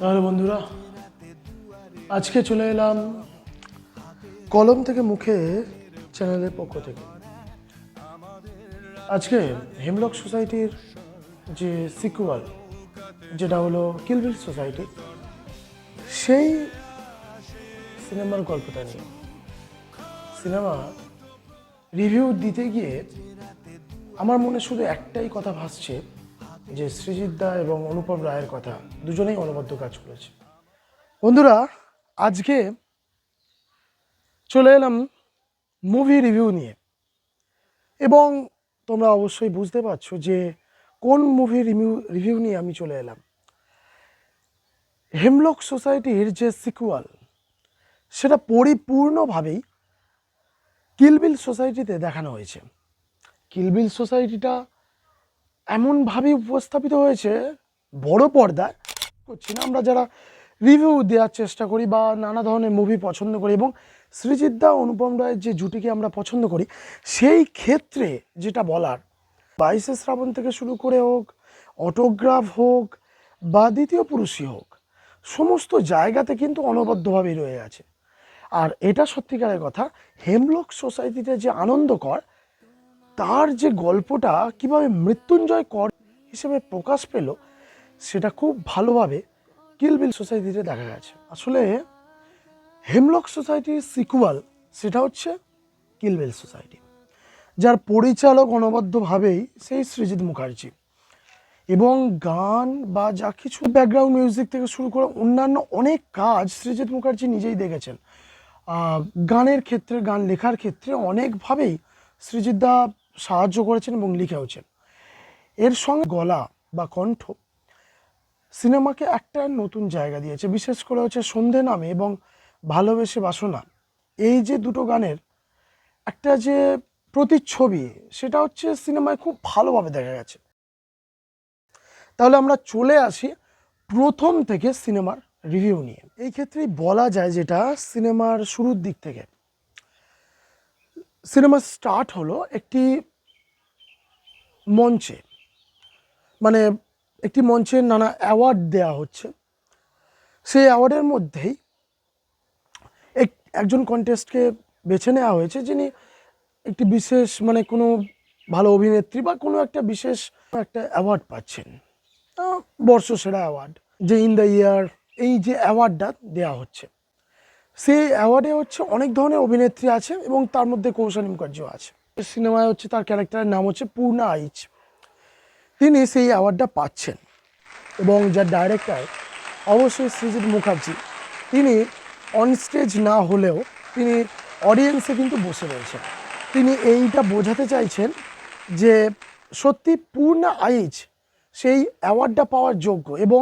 তাহলে বন্ধুরা, আজকে চলে এলাম কলম থেকে মুখে চ্যানেলের পক্ষ থেকে। আজকে হেমলক সোসাইটির যে সিকুয়াল, যেটা হলো কিলবিল সোসাইটি, সেই সিনেমার গল্পটা নিয়ে। সিনেমা রিভিউ দিতে গিয়ে আমার মনে শুধু একটাই কথা ভাসছে যে সৃজিত দা এবং অনুপম রায়ের কথা দুজনেই অনবদ্য কাজ করেছে। বন্ধুরা, আজকে চলে এলাম মুভি রিভিউ নিয়ে। এবং তোমরা অবশ্যই বুঝতে পারছ যে কোন মুভি রিভিউ রিভিউ নিয়ে আমি চলে এলাম। হেমলক সোসাইটির যে সিকুয়াল সেটা পরিপূর্ণভাবেই কিলবিল সোসাইটিতে দেখানো হয়েছে। কিলবিল সোসাইটিটা এমনভাবে উপস্থাপিত হয়েছে, বড় পর্দায়। করছি না আমরা যারা রিভিউ দেওয়ার চেষ্টা করি বা নানা ধরনের মুভি পছন্দ করি এবং সৃজিত দা অনুপম রায়ের যে জুটিকে আমরা পছন্দ করি, সেই ক্ষেত্রে যেটা বলার, বাইশে শ্রাবণ থেকে শুরু করে হোক অটোগ্রাফ হোক বা দ্বিতীয় পুরুষই হোক, সমস্ত জায়গাতে কিন্তু অনবদ্যভাবেই রয়ে আছে। আর এটা সত্যিকারের কথা, হেমলক সোসাইটিতে যে আনন্দকর তার যে গল্পটা কীভাবে মৃত্যুঞ্জয় কর হিসেবে প্রকাশ পেল, সেটা খুব ভালোভাবে কিলবিল সোসাইটিতে দেখা গেছে। আসলে হেমলক সোসাইটির সিকুয়াল সেটা হচ্ছে কিলবিল সোসাইটি, যার পরিচালক অনবদ্যভাবেই সেই সৃজিত মুখার্জি। এবং গান বা যা কিছু ব্যাকগ্রাউন্ড মিউজিক থেকে শুরু করে অন্যান্য অনেক কাজ সৃজিত মুখার্জি নিজেই দেখেছেন। গানের ক্ষেত্রে, গান লেখার ক্ষেত্রে অনেকভাবেই সৃজিতদা সাহায্য করেছেন এবং লিখেওছেন এর সঙ্গে গলা বা কণ্ঠ সিনেমাকে একটা নতুন জায়গা দিয়েছে। বিশেষ করে হচ্ছে সন্ধে নামে এবং ভালোবেসে বাসনা। এই যে দুটো গানের একটা যে প্রতিচ্ছবি, সেটা হচ্ছে সিনেমায় খুব ভালোভাবে দেখা গেছে। তাহলে আমরা চলে আসি প্রথম থেকে সিনেমার রিভিউ নিয়ে। এই ক্ষেত্রেই বলা যায় যেটা সিনেমার শুরুর দিক থেকে। সিনেমা স্টার্ট হলো একটি মঞ্চে। মানে একটি মঞ্চে নানা অ্যাওয়ার্ড দেওয়া হচ্ছে। সেই অ্যাওয়ার্ডের মধ্যেই এক, একজন কন্টেস্টকে বেছে নেওয়া হয়েছে যিনি একটি বিশেষ মানে কোনো ভালো অভিনেত্রী বা কোনো একটা বিশেষ একটা অ্যাওয়ার্ড পাচ্ছেন। বর্ষসেরা অ্যাওয়ার্ড। যে ইন দ্য ইয়ার এই যে অ্যাওয়ার্ডটা দেওয়া হচ্ছে। সেই অ্যাওয়ার্ডে হচ্ছে অনেক ধরনের অভিনেত্রী আছে এবং তার মধ্যে কৌশানী মুখার্জিও আছে। সিনেমায় হচ্ছে তার ক্যারেক্টারের নাম হচ্ছে পূর্ণা আইচ। তিনি সেই অ্যাওয়ার্ডটা পাচ্ছেন এবং যার ডাইরেক্টর অবশ্যই সৃজিত মুখার্জি। তিনি অন অনস্টেজ না হলেও তিনি অডিয়েন্সে কিন্তু বসে রয়েছেন। তিনি এইটা বোঝাতে চাইছেন যে সত্যি পূর্ণা আইচ সেই অ্যাওয়ার্ডটা পাওয়ার যোগ্য এবং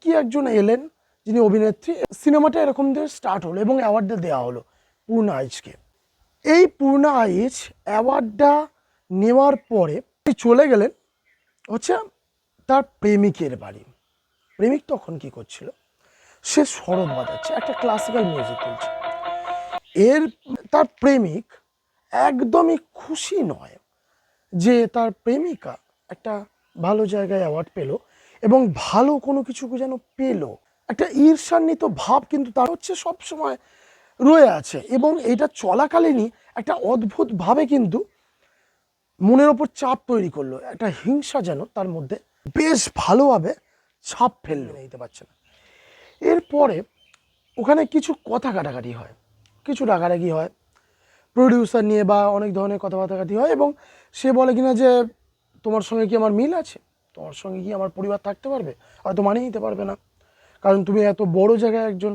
কি একজন এলেন যিনি অভিনেত্রী, সিনেমাটা এরকম দিয়ে স্টার্ট হলো এবং অ্যাওয়ার্ডটা দেওয়া হলো পূর্ণা আইচকে এই পূর্ণা আইচ অ্যাওয়ার্ডটা নেওয়ার পরে চলে গেলেন হচ্ছে তার প্রেমিকের বাড়ি। প্রেমিক তখন কি করছিল? সে সরব বাজাচ্ছে, একটা ক্লাসিক্যাল মিউজিক চলছে এর তার প্রেমিক একদমই খুশি নয় যে তার প্রেমিকা একটা ভালো জায়গায় অ্যাওয়ার্ড পেল এবং ভালো কোনো কিছু যেন পেল। একটা ঈর্ষান্বিত ভাব কিন্তু তার হচ্ছে সব সময় রয়ে আছে এবং এটা চলাকালীনই একটা অদ্ভুতভাবে কিন্তু মনের ওপর চাপ তৈরি করল। একটা হিংসা যেন তার মধ্যে বেশ ভালোভাবে ছাপ ফেলল। নিতে পারছে না। এরপরে ওখানে কিছু কথা কাটাকাটি হয়। কিছু রাগারাগি হয়। প্রডিউসার নিয়ে বা অনেক ধরনের কথাবার্তা কাটি হয় এবং সে বলে কিনা যে, তোমার সঙ্গে কি আমার মিল আছে? তোমার সঙ্গে কি আমার পরিবার থাকতে পারবে? হয়তো মানিয়ে নিতে পারবে না। কারণ তুমি এত বড় জায়গায় একজন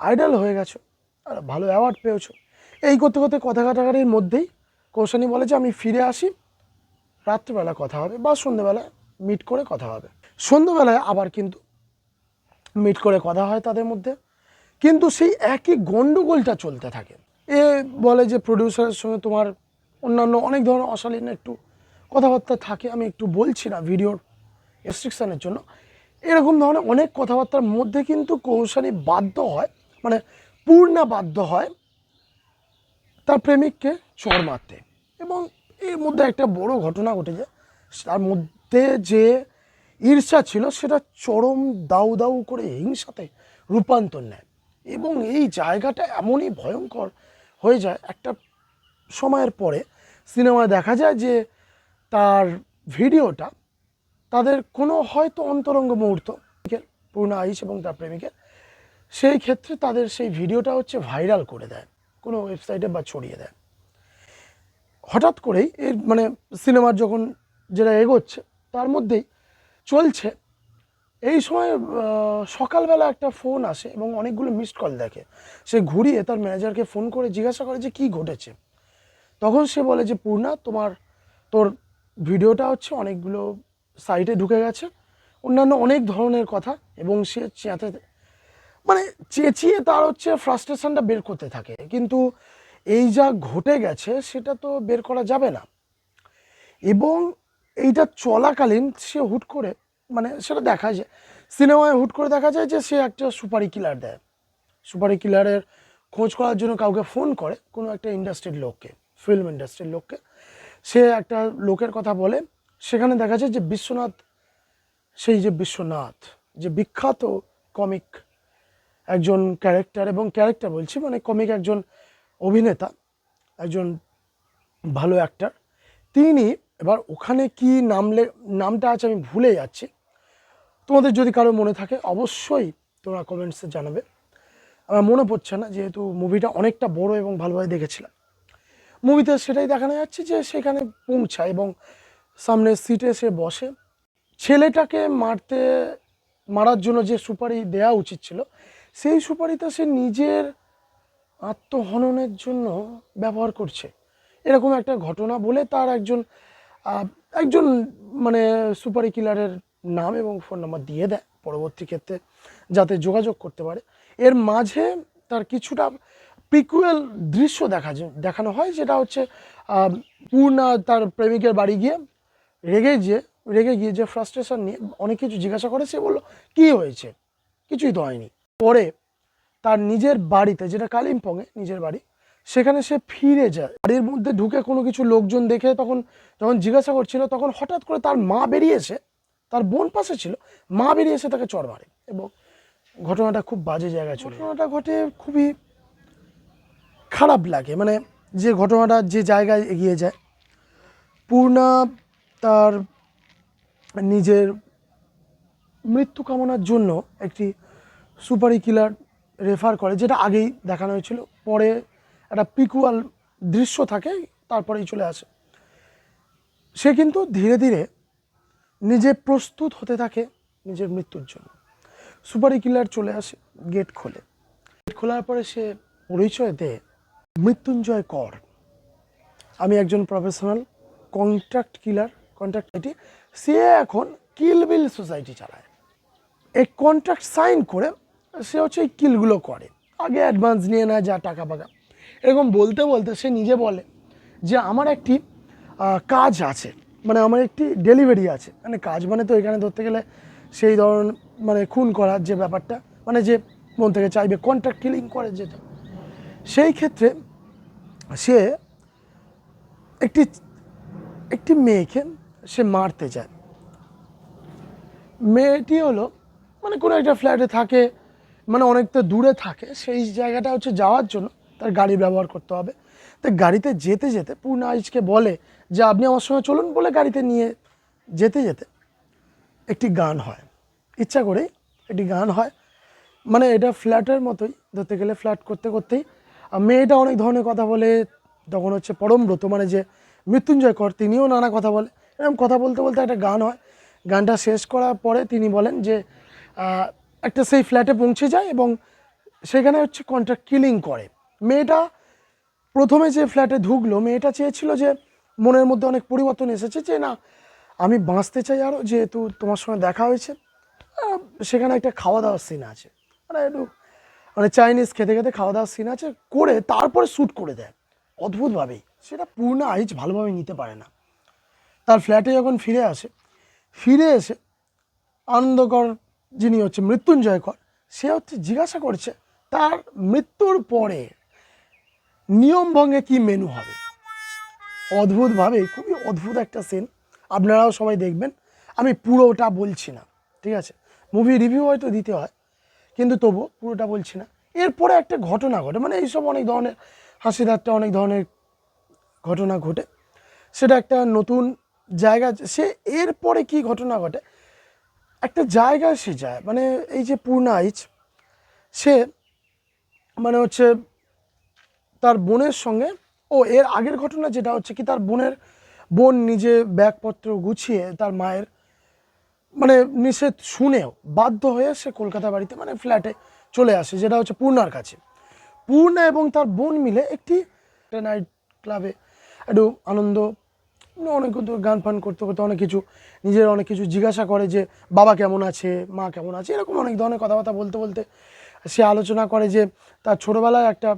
আইডল হয়ে গেছো, আর ভালো অ্যাওয়ার্ড পেয়েছ। এই করতে করতে কথা কাটাকাটির মধ্যেই কৌশানী বলে যে, আমি ফিরে আসি। রাত্রিবেলা কথা হবে বা সন্ধ্যেবেলা মিট করে কথা হবে। সন্ধ্যেবেলায় আবার কিন্তু মিট করে কথা হয় তাদের মধ্যে। কিন্তু সেই একই গণ্ডগোলটা চলতে থাকে। এ বলে যে প্রডিউসারের সঙ্গে তোমার অন্যান্য অনেক ধরনের অশালীন একটু কথাবার্তা থাকে। আমি একটু বলছি না ভিডিওর রেস্ট্রিকশানের জন্য। এরকম ধরনের অনেক কথাবার্তার মধ্যে কিন্তু কৌশানী বাধ্য হয় মানে পূর্ণা বাধ্য হয় তার প্রেমিককে চড় মারতে। এবং এর মধ্যে একটা বড় ঘটনা ঘটে যায়, তার মধ্যে যে ঈর্ষা ছিল সেটা চরম দাউ দাউ করে হিংসাতে রূপান্তর নেয়। এবং এই জায়গাটা এমনই ভয়ঙ্কর হয়ে যায়, একটা সময়ের পরে সিনেমায় দেখা যায় যে তার ভিডিওটা তাদের কোনো হয়তো অন্তরঙ্গ মুহূর্ত পূর্ণা আইস এবং তার প্রেমিকের, সেই ক্ষেত্রে তাদের সেই ভিডিওটা হচ্ছে ভাইরাল করে দেয়, কোনো ওয়েবসাইটে বা ছড়িয়ে দেয়। হঠাৎ করেই এর মানে সিনেমার যখন যেটা এগোচ্ছে, তার মধ্যেই চলছে। এই সময় সকালবেলা একটা ফোন আসে এবং অনেকগুলো মিসড কল দেখে। সে ঘুরিয়ে তার ম্যানেজারকে ফোন করে জিজ্ঞাসা করে যে কী ঘটেছে? তখন সে বলে যে, পূর্ণা, তোমার, তোর ভিডিওটা হচ্ছে অনেকগুলো সাইটে ঢুকে গেছে। অন্যান্য অনেক ধরনের কথা এবং সে চেঁতে মানে চেঁচিয়ে তার হচ্ছে ফ্রাস্ট্রেশনটা বের করতে থাকে। কিন্তু এই যা ঘটে গেছে, সেটা তো বের করা যাবে না। এবং এইটা চলাকালীন সে হুট করে মানে সেটা দেখা যায় সিনেমায় হুট করে দেখা যায় যে সে একটা সুপারি কিলার দেয়। সুপারি কিলারের খোঁজ করার জন্য কাউকে ফোন করে কোনো একটা ইন্ডাস্ট্রির লোককে ফিল্ম ইন্ডাস্ট্রির লোককে। সে একটা লোকের কথা বলে সেখানে দেখা যায় যে বিশ্বনাথ, সেই যে বিশ্বনাথ, যে বিখ্যাত কমিক একজন ক্যারেক্টার এবং ক্যারেক্টার বলছি মানে কমিক একজন অভিনেতা, একজন ভালো অ্যাক্টার তিনি এবার ওখানে কি নামলে, নামটা আছে আমি ভুলে যাচ্ছি। তোমাদের যদি কারও মনে থাকে অবশ্যই তোমরা কমেন্টসে জানাবে। আমার মনে পড়ছে না যেহেতু মুভিটা অনেকটা বড় এবং ভালোভাবে দেখেছিলাম। মুভিতে সেটাই দেখানো যাচ্ছে যে সেখানে পৌঁছায় এবং সামনের সিটে সে বসে। ছেলেটাকে মারতে, মারার জন্য যে সুপারি দেওয়া উচিত ছিল, সেই সুপারিটা সে নিজের আত্মহননের জন্য ব্যবহার করছে। এরকম একটা ঘটনা বলে তার একজন একজন মানে সুপারি কিলারের নাম এবং ফোন নাম্বার দিয়ে দেয় পরবর্তী ক্ষেত্রে, যাতে যোগাযোগ করতে পারে। এর মাঝে তার কিছুটা প্রিকুয়েল দৃশ্য দেখা দেখানো হয়, যেটা হচ্ছে পূর্ণা তার প্রেমিকের বাড়ি গিয়ে রেগে গিয়ে রেগে গিয়ে যে ফ্রাস্ট্রেশন নিয়ে অনেক কিছু জিজ্ঞাসা করে, সে বলল, কী হয়েছে? কিছুই তো হয়নি। পরে তার নিজের বাড়িতে, যেটা কালিম্পংয়ে, নিজের বাড়ি, সেখানে সে ফিরে যায়। বাড়ির মধ্যে ঢুকে কোনো কিছু লোকজন দেখে তখন, যখন জিজ্ঞাসা করছিল, তখন হঠাৎ করে তার মা বেরিয়েছে তার বোন পাশে ছিল, মা বেরিয়ে এসে তাকে চর মারে এবং ঘটনাটা খুব বাজে জায়গায় চলে ঘটনাটা ঘটে খুবই খারাপ লাগে। মানে যে ঘটনাটা যে জায়গায় এগিয়ে যায়, পূর্ণা তার নিজের মৃত্যু কামনার জন্য একটি সুপারি কিলার রেফার করে, যেটা আগেই দেখানো হয়েছিল। পরে একটা পিকুয়াল দৃশ্য থাকে, তারপরেই চলে আসে। সে কিন্তু ধীরে ধীরে নিজে প্রস্তুত হতে থাকে নিজের মৃত্যুর জন্য। সুপারি কিলার চলে আসে, গেট খোলে। গেট খোলার পরে সে পরিচয় দেয়, মৃত্যুঞ্জয় কর। আমি একজন প্রফেশনাল কন্ট্রাক্ট কিলার কন্ট্রাক্ট এটি সে এখন কিলবিল সোসাইটি চালায়। এই কন্ট্রাক্ট সাইন করে সে হচ্ছে এই কিলগুলো করে। আগে অ্যাডভান্স নিয়ে নেয় যা টাকা পাকা এরকম বলতে বলতে সে নিজে বলে যে, আমার একটি কাজ আছে। মানে আমার একটি ডেলিভারি আছে। মানে কাজ মানে তো এখানে ধরতে গেলে সেই ধরন মানে খুন করার যে ব্যাপারটা মানে যে মন থেকে চাইবে কন্ট্রাক্ট কিলিং করে যেটা। সেই ক্ষেত্রে সে একটি একটি মেয়েকে সে মারতে যায়। মেয়েটি হলো মানে কোনো একটা ফ্ল্যাটে থাকে মানে অনেকটা দূরে থাকে, সেই জায়গাটা হচ্ছে যাওয়ার জন্য তার গাড়ি ব্যবহার করতে হবে। তো গাড়িতে যেতে যেতে পূর্ণা আইজকে বলে যে, আপনি আমার সঙ্গে চলুন বলে গাড়িতে নিয়ে যেতে যেতে একটি গান হয়। ইচ্ছা করেই একটি গান হয়। মানে এটা ফ্ল্যাটের মতোই, ধরতে গেলে ফ্ল্যাট করতে করতেই। আর মেয়েটা অনেক ধরনের কথা বলে, তখন হচ্ছে পরমব্রত মানে যে মৃত্যুঞ্জয় কর, তিনিও নানা কথা বলে। এরকম কথা বলতে বলতে একটা গান হয়। গানটা শেষ করার পরে তিনি বলেন যে একটা সেই ফ্ল্যাটে পৌঁছে যায় এবং সেখানে হচ্ছে কন্ট্রাক্ট কিলিং করে। মেয়েটা প্রথমে যে ফ্ল্যাটে ঢুকলো, মেয়েটা চেয়েছিল যে মনের মধ্যে অনেক পরিবর্তন এসেছে যে, না, আমি বাঁচতে চাই আরও যেহেতু তোমার সঙ্গে দেখা হয়েছে। সেখানে একটা খাওয়া দাওয়ার সিন আছে। মানে একটু মানে চাইনিজ খেতে খেতে খাওয়া দাওয়ার সিন আছে, করে তারপরে শ্যুট করে দেয়। অদ্ভুতভাবেই। সেটা পূর্ণ আইচ ভালোভাবে নিতে পারে না। তার ফ্ল্যাটে যখন ফিরে আসে, ফিরে এসে আনন্দকর যিনি হচ্ছে মৃত্যুঞ্জয় কর, সে হচ্ছে জিজ্ঞাসা করছে, তার মৃত্যুর পরে নিয়ম ভঙ্গে কি মেনু হবে? অদ্ভুতভাবে, খুবই অদ্ভুত একটা সিন আপনারাও সবাই দেখবেন। আমি পুরোটা বলছি না, ঠিক আছে? মুভি রিভিউ হয়তো দিতে হয়, কিন্তু তবু পুরোটা বলছি না। এরপরে একটা ঘটনা ঘটে মানে এইসব অনেক ধরনের হাসিদারটা অনেক ধরনের ঘটনা ঘটে। সেটা একটা নতুন জায়গা সে এরপরে কি ঘটনা ঘটে? একটা জায়গায় সে যায় মানে এই যে পূর্ণা আইচ সে মানে হচ্ছে তার বোনের সঙ্গে, ও এর আগের ঘটনা যেটা হচ্ছে কি তার বোনের বোন নিজে ব্যাগপত্র গুছিয়ে তার মায়ের মানে নিষেধ শুনেও বাধ্য হয়ে সে কলকাতা বাড়িতে মানে ফ্ল্যাটে চলে আসে, যেটা হচ্ছে পূর্ণার কাছে। পূর্ণা এবং তার বোন মিলে একটি নাইট ক্লাবে একটু আনন্দ অনেক গান ফান করতে করতে অনেক কিছু, নিজের অনেক কিছু জিজ্ঞাসা করে যে, বাবা কেমন আছে, মা কেমন আছে, এরকম অনেক ধরনের কথাবার্তা বলতে বলতে সে আলোচনা করে যে, তার ছোটোবেলায় একটা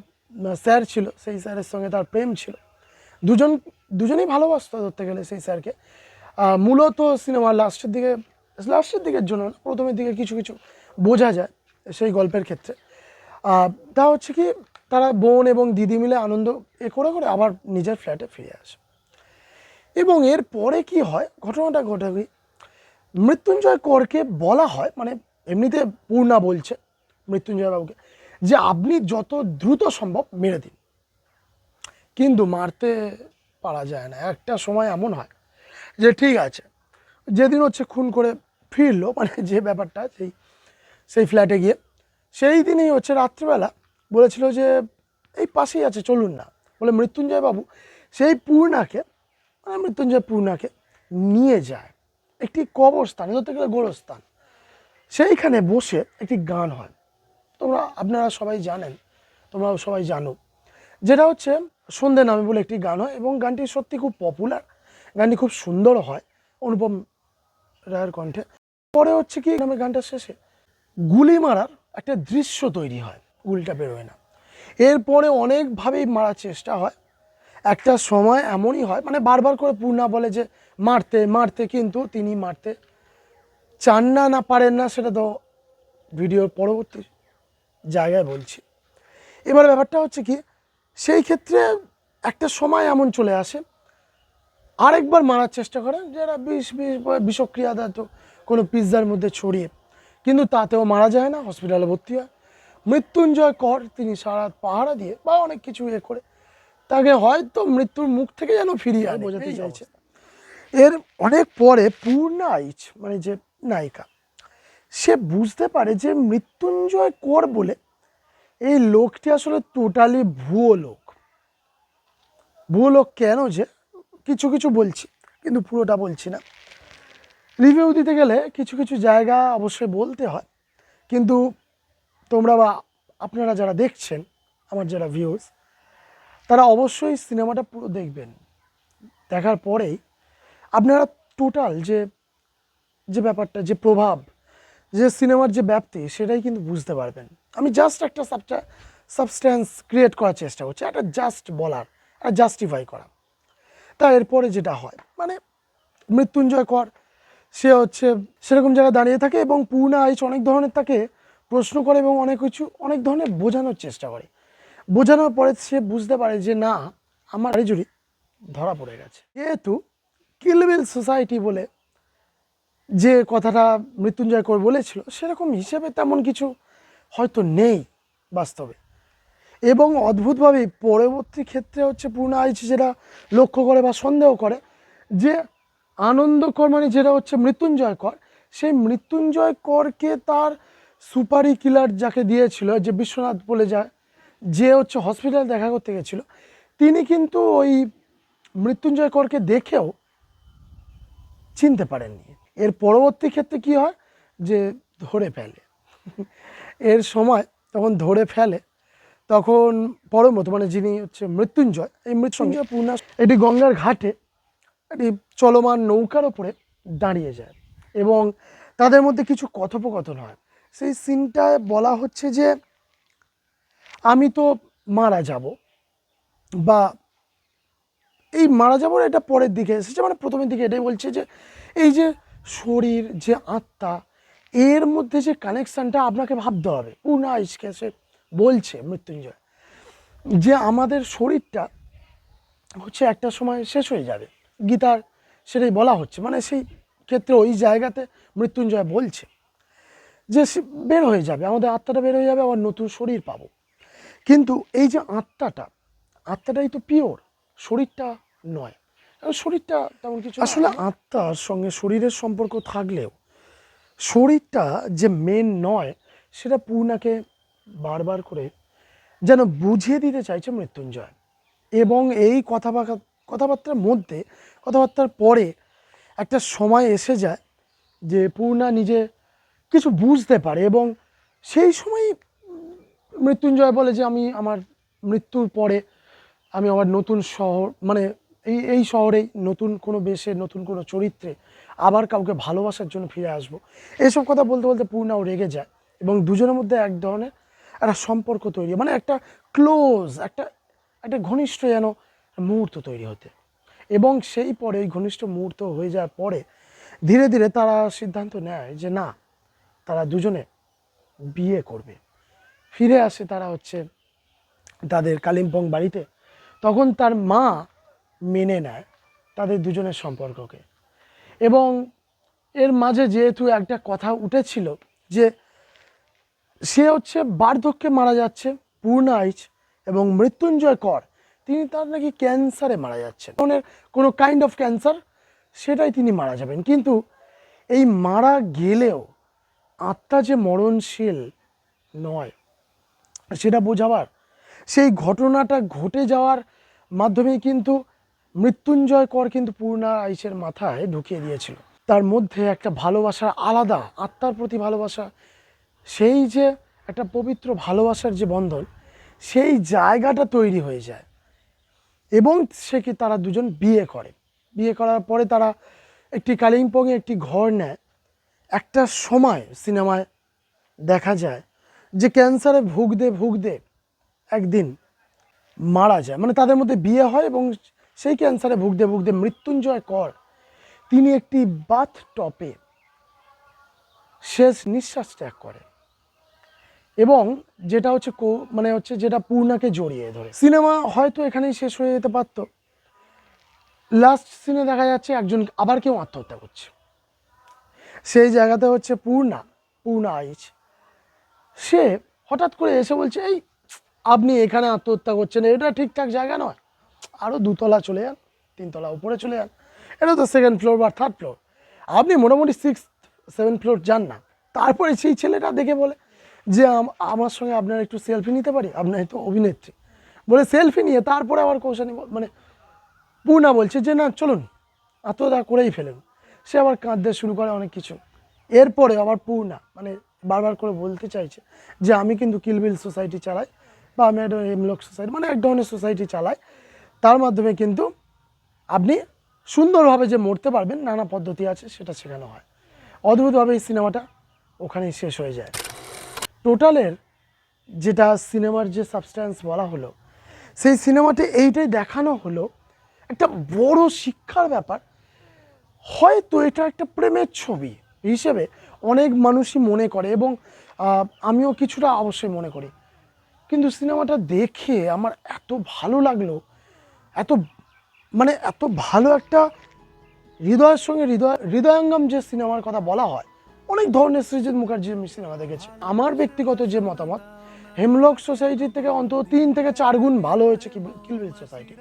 স্যার ছিল, সেই স্যারের সঙ্গে তার প্রেম ছিল। দুজন, দুজনেই ভালোবাসতো ধরতে গেলে সেই স্যারকে। মূলত সিনেমার লাস্টের দিকে, লাস্টের দিকের জন্য প্রথমের দিকে কিছু কিছু বোঝা যায় সেই গল্পের ক্ষেত্রে। তা হচ্ছে কি, তারা বোন এবং দিদি মিলে আনন্দ এ করে করে আবার নিজের ফ্ল্যাটে ফিরে আসে। এবং এর পরে কি হয়? ঘটনাটা ঘটে মৃত্যুঞ্জয় করকে বলা হয় মানে এমনিতে পূর্ণা বলছে মৃত্যুঞ্জয় বাবুকে, যে আপনি যত দ্রুত সম্ভব মেরে দিন। কিন্তু মারতে পারা যায় না। একটা সময় এমন হয় যে ঠিক আছে, যেদিন হচ্ছে খুন করে ফিরলো মানে যে ব্যাপারটা সেই সেই ফ্ল্যাটে গিয়ে, সেই দিনই হচ্ছে রাত্রিবেলা বলেছিল যে, এই পাশেই আছে, চলুন না। বলে মৃত্যুঞ্জয় বাবু, সেই পূর্ণাকে মৃত্যুঞ্জয় পূর্ণাকে নিয়ে যায়। একটি কবরস্থান ধরতে গেলে গোরস্থান। সেইখানে বসে একটি গান হয়। তোমরা, আপনারা সবাই জানেন, তোমরাও সবাই জানো, যেটা হচ্ছে সন্ধে নামে বলে একটি গান হয় এবং গানটি সত্যি খুব পপুলার গানটি খুব সুন্দর হয়, অনুপম রায়ের কণ্ঠে। পরে হচ্ছে কি, নামে গানটা শেষে গুলি মারার একটা দৃশ্য তৈরি হয় গুলিটা বেরোয় না। এরপরে অনেকভাবেই মারার চেষ্টা হয়। একটা সময় এমনই হয় মানে বারবার করে পূর্ণা বলে যে, মারতে মারতে কিন্তু তিনি মারতে চান না না পারেন না, সেটা তো ভিডিওর পরবর্তী জায়গায় বলছি। এবার ব্যাপারটা হচ্ছে কি, সেই ক্ষেত্রে একটা সময় এমন চলে আসে, আরেকবার মারার চেষ্টা করেন, যারা বিষ বিষ, বিষক্রিয়া তো কোনো পিৎজার মধ্যে ছড়িয়ে, কিন্তু তাতেও মারা যায় না, হসপিটালে ভর্তি হয়। মৃত্যুঞ্জয় কর তিনি সারা পাহারা দিয়ে বা অনেক কিছু ইয়ে করে তাকে হয়তো মৃত্যুর মুখ থেকে যেন ফিরিয়ে আনে। বোঝাতে চাইছে এর অনেক পরে পূর্ণা আইচ মানে যে নায়িকা সে বুঝতে পারে যে মৃত্যুঞ্জয় কর বলে এই লোকটি আসলে টোটালি ভুয়ো লোক। ভুয়ো লোক কেন যে? কিছু কিছু বলছি কিন্তু পুরোটা বলছি না। রিভিউ দিতে গেলে কিছু কিছু জায়গা অবশ্যই বলতে হয়। কিন্তু তোমরা বা আপনারা যারা দেখছেন আমার যারা ভিউজ তারা অবশ্যই সিনেমাটা পুরো দেখবেন। দেখার পরেই আপনারা টোটাল যে যে ব্যাপারটা, যে প্রভাব, যে সিনেমার যে ব্যাপ্তি, সেটাই কিন্তু বুঝতে পারবেন। আমি জাস্ট একটা সাবটা সাবস্ট্যান্স ক্রিয়েট করার চেষ্টা করছি, একটা জাস্ট বলার, একটা জাস্টিফাই করা তা এরপরে যেটা হয় মানে মৃত্যুঞ্জয় কর, সে হচ্ছে সেরকম জায়গায় দাঁড়িয়ে থাকে এবং পূর্ণা আইচ অনেক ধরনের তাকে প্রশ্ন করে এবং অনেক কিছু, অনেক ধরনের বোঝানোর চেষ্টা করে। বোঝানোর পরে সে বুঝতে পারে যে না, আমার জুড়ি ধরা পড়ে গেছে। যেহেতু কিলবিল সোসাইটি বলে যে কথাটা মৃত্যুঞ্জয় কর বলেছিল, সেরকম হিসেবে তেমন কিছু হয়তো নেই বাস্তবে। এবং অদ্ভুতভাবে পরবর্তী ক্ষেত্রে হচ্ছে পূর্ণ আইচ যেটা লক্ষ্য করে বা সন্দেহ করে, যে আনন্দকর মানে যেটা হচ্ছে মৃত্যুঞ্জয় কর, সেই মৃত্যুঞ্জয় করকে তার সুপারি কিলার যাকে দিয়েছিল, যে বিশ্বনাথ বলে যায় যে হচ্ছে হসপিটাল দেখা করতে গেছিল তিনি কিন্তু ওই মৃত্যুঞ্জয় করকে দেখেও চিনতে পারেননি। এর পরবর্তী ক্ষেত্রে কি হয়? যে ধরে ফেলে। এর সময় তখন ধরে ফেলে তখন পরমত মানে যিনি হচ্ছে মৃত্যুঞ্জয় এই মৃত্যুঞ্জয় পূর্ণা এটি গঙ্গার ঘাটে একটি চলমান নৌকার ওপরে দাঁড়িয়ে যায় এবং তাদের মধ্যে কিছু কথোপকথন হয়। সেই সিনটায় বলা হচ্ছে যে আমি তো মারা যাব বা এই মারা যাবার এটা পরের দিকে এসেছে মানে প্রথমের দিকে এটাই বলছে যে এই যে শরীর, যে আত্মা, এর মধ্যে যে কানেকশানটা আপনাকে ভাবতে হবে। আইসকে সে বলছে মৃত্যুঞ্জয় যে আমাদের শরীরটা হচ্ছে একটা সময় শেষ হয়ে যাবে। গীতার সেটাই বলা হচ্ছে মানে সেই ক্ষেত্রে ওই জায়গাতে মৃত্যুঞ্জয় বলছে যে বের হয়ে যাবে, আমাদের আত্মাটা বের হয়ে যাবে, আবার নতুন শরীর পাবো। কিন্তু এই যে আত্মাটা, আত্মাটাই তো পিওর শরীরটা নয়। শরীরটা তেমন কিছু আসলে আত্মার সঙ্গে শরীরের সম্পর্ক থাকলেও শরীরটা যে মেন নয়, সেটা পূর্ণাকে বারবার করে যেন বুঝিয়ে দিতে চাইছে মৃত্যুঞ্জয়। এবং এই কথাবার্তা, কথাবার্তার মধ্যে, কথাবার্তার পরে একটা সময় এসে যায় যে পূর্ণা নিজে কিছু বুঝতে পারে এবং সেই সময় মৃত্যুঞ্জয় বলে যে আমি আমার মৃত্যুর পরে আমি আমার নতুন শহর মানে এই এই শহরেই নতুন কোনো বেশে, নতুন কোনো চরিত্রে আবার কাউকে ভালোবাসার জন্য ফিরে আসব। এইসব কথা বলতে বলতে পূর্ণাও রেগে যায় এবং দুজনের মধ্যে এক ধরনের একটা সম্পর্ক তৈরি মানে একটা ক্লোজ একটা একটা ঘনিষ্ঠ যেন মুহূর্ত তৈরি হতে। এবং সেই পরে, ওই ঘনিষ্ঠ মুহূর্ত হয়ে যাওয়ার পরে ধীরে ধীরে তারা সিদ্ধান্ত নেয় যে না, তারা দুজনে বিয়ে করবে। ফিরে আসে তারা হচ্ছে তাদের কালিম্পং বাড়িতে, তখন তার মা মেনে নেয় তাদের দুজনের সম্পর্ককে। এবং এর মাঝে যেহেতু একটা কথা উঠেছিল যে সে হচ্ছে বার্ধক্যে মারা যাচ্ছে, পূর্ণ আইচ এবং মৃত্যুঞ্জয় কর, তিনি তার নাকি ক্যান্সারে মারা যাচ্ছেন। ধরনের কোনো কাইন্ড অফ ক্যান্সার সেটাই তিনি মারা যাবেন। কিন্তু এই মারা গেলেও আত্মা যে মরণশীল নয় সেটা বোঝাবার। সেই ঘটনাটা ঘটে যাওয়ার মাধ্যমে কিন্তু মৃত্যুঞ্জয় কর কিন্তু পূর্ণা আইসের মাথায় ঢুকিয়ে দিয়েছিল। তার মধ্যে একটা ভালোবাসার আলাদা, আত্মার প্রতি ভালোবাসা, সেই যে একটা পবিত্র ভালোবাসার যে বন্ধন, সেই জায়গাটা তৈরি হয়ে যায়। এবং সে কি তারা দুজন বিয়ে করে। বিয়ে করার পরে তারা একটি কালিম্পংয়ে একটি ঘর নেয়। একটা সময় সিনেমায় দেখা যায় যে ক্যান্সারে ভুগতে ভুগতে একদিন মারা যায়। মানে তাদের মধ্যে বিয়ে হয় এবং সেই ক্যান্সারে ভুগতে ভুগতে মৃত্যুঞ্জয় কর। তিনি একটি বাথ টপে শেষ নিঃশ্বাস ত্যাগ করে এবং যেটা হচ্ছে কো- মানে হচ্ছে যেটা পূর্ণাকে জড়িয়ে ধরে। সিনেমা হয়তো এখানেই শেষ হয়ে যেতে পারতো। লাস্ট সিনে দেখা যাচ্ছে একজন, আবার কেউ আত্মহত্যা করছে। সেই জায়গাতে হচ্ছে পূর্ণা পূর্ণা আইচ। সে হঠাৎ করে এসে বলছে, এই, আপনি এখানে আত্মহত্যা করছেন, এটা ঠিকঠাক জায়গা নয়। আরও দুতলা চলে যান, তিনতলা উপরে চলে যান। এটা তো সেকেন্ড ফ্লোর বা থার্ড ফ্লোর আপনি মোটামুটি সিক্স সেভেন ফ্লোর যান না। তারপরে সেই ছেলেটা দেখে বলে যে, আম- আমার সঙ্গে আপনার একটু সেলফি নিতে পারি? আপনার তো অভিনেত্রী। বলে সেলফি নিয়ে তারপরে আবার কৌশানি মানে পূর্ণা বলছে যে, না, চলুন, আত্মহত্যা করেই ফেলেন। সে আবার কাঁদতে শুরু করে অনেক কিছু। এরপরে আবার পূর্ণা মানে বারবার করে বলতে চাইছে যে আমি কিন্তু কিলবিল সোসাইটি চালাই বা আমি একটা হেমলক সোসাইটি মানে এক ধরনের সোসাইটি চালাই। তার মাধ্যমে কিন্তু আপনি সুন্দরভাবে যে মরতে পারবেন, নানা পদ্ধতি আছে, সেটা শেখানো হয়। অদ্ভুতভাবে এই সিনেমাটা ওখানেই শেষ হয়ে যায়। টোটালের যেটা সিনেমার যে সাবস্ট্যান্স বলা হলো, সেই সিনেমাতে এইটাই দেখানো হলো একটা বড় শিক্ষার ব্যাপার। হয়তো এটা একটা প্রেমের ছবি। হিসেবে অনেক মানুষই মনে করে এবং আমিও কিছুটা অবশ্যই মনে করি। কিন্তু সিনেমাটা দেখে আমার এত ভালো লাগল, এত মানে এত ভালো একটা হৃদয়ের সঙ্গে হৃদয়, হৃদয়ঙ্গম যে সিনেমার কথা বলা হয়, অনেক ধরনের সৃজিৎ মুখার্জি আমি সিনেমা দেখেছি। আমার ব্যক্তিগত যে মতামত, হেমলক সোসাইটির থেকে অন্তত তিন থেকে চার গুণ ভালো হয়েছে কিলবিল সোসাইটি।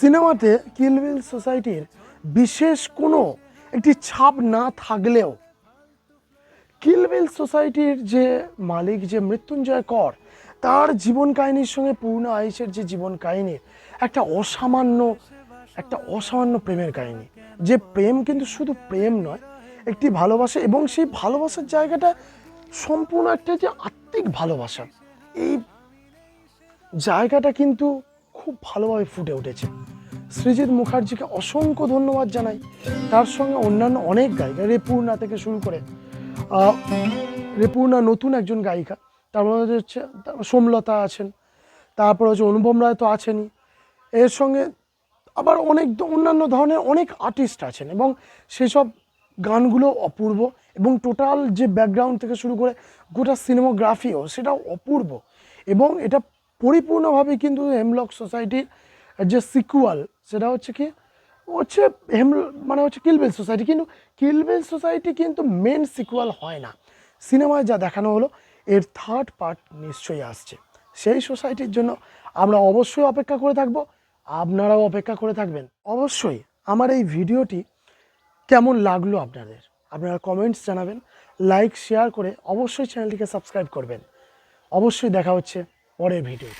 সিনেমাতে কিলবিল সোসাইটির বিশেষ কোনো একটি ছাপ না থাকলেও কিলবিল সোসাইটির যে মালিক যে মৃত্যুঞ্জয় কর, তার জীবন কাহিনীর সঙ্গে পূর্ণ আইসের যে জীবন কাহিনী, একটা অসামান্য একটা অসামান্য প্রেমের কাহিনী। যে প্রেম কিন্তু শুধু প্রেম নয়, একটি ভালোবাসা এবং সেই ভালোবাসার জায়গাটা সম্পূর্ণ একটা যে আত্মিক ভালোবাসা, এই জায়গাটা কিন্তু খুব ভালোভাবে ফুটে উঠেছে। সৃজিৎ মুখার্জিকে অসংখ্য ধন্যবাদ জানাই। তার সঙ্গে অন্যান্য অনেক গায়িকা, রেপূর্ণা থেকে শুরু করে রেপূর্ণা নতুন একজন গায়িকা। তারপর হচ্ছে তারপর সোমলতা আছেন, তারপর হচ্ছে অনুপম রায় তো আছেনই। এর সঙ্গে আবার অনেক অন্যান্য ধরনের অনেক আর্টিস্ট আছেন এবং সেসব গানগুলো অপূর্ব এবং টোটাল যে ব্যাকগ্রাউন্ড থেকে শুরু করে গোটা সিনেমাগ্রাফিও সেটাও অপূর্ব এবং এটা পরিপূর্ণভাবে কিন্তু হেমলক সোসাইটির যে সিকুয়াল সেটা হচ্ছে কি, হচ্ছে হেম মানে হচ্ছে কিলবেল সোসাইটি কিন্তু কিলবেল সোসাইটি কিন্তু মেন সিকুয়াল হয় না। সিনেমায় যা দেখানো হলো, এর থার্ড পার্ট নিশ্চয়ই আসছে। সেই সোসাইটির জন্য আমরা অবশ্যই অপেক্ষা করে থাকব। আপনারাও অপেক্ষা করে থাকবেন। অবশ্যই আমার এই ভিডিওটি কেমন লাগল আপনাদের? আপনারা কমেন্টস জানাবেন লাইক শেয়ার করে অবশ্যই চ্যানেলটিকে সাবস্ক্রাইব করবেন। অবশ্যই দেখা হচ্ছে পরের ভিডিও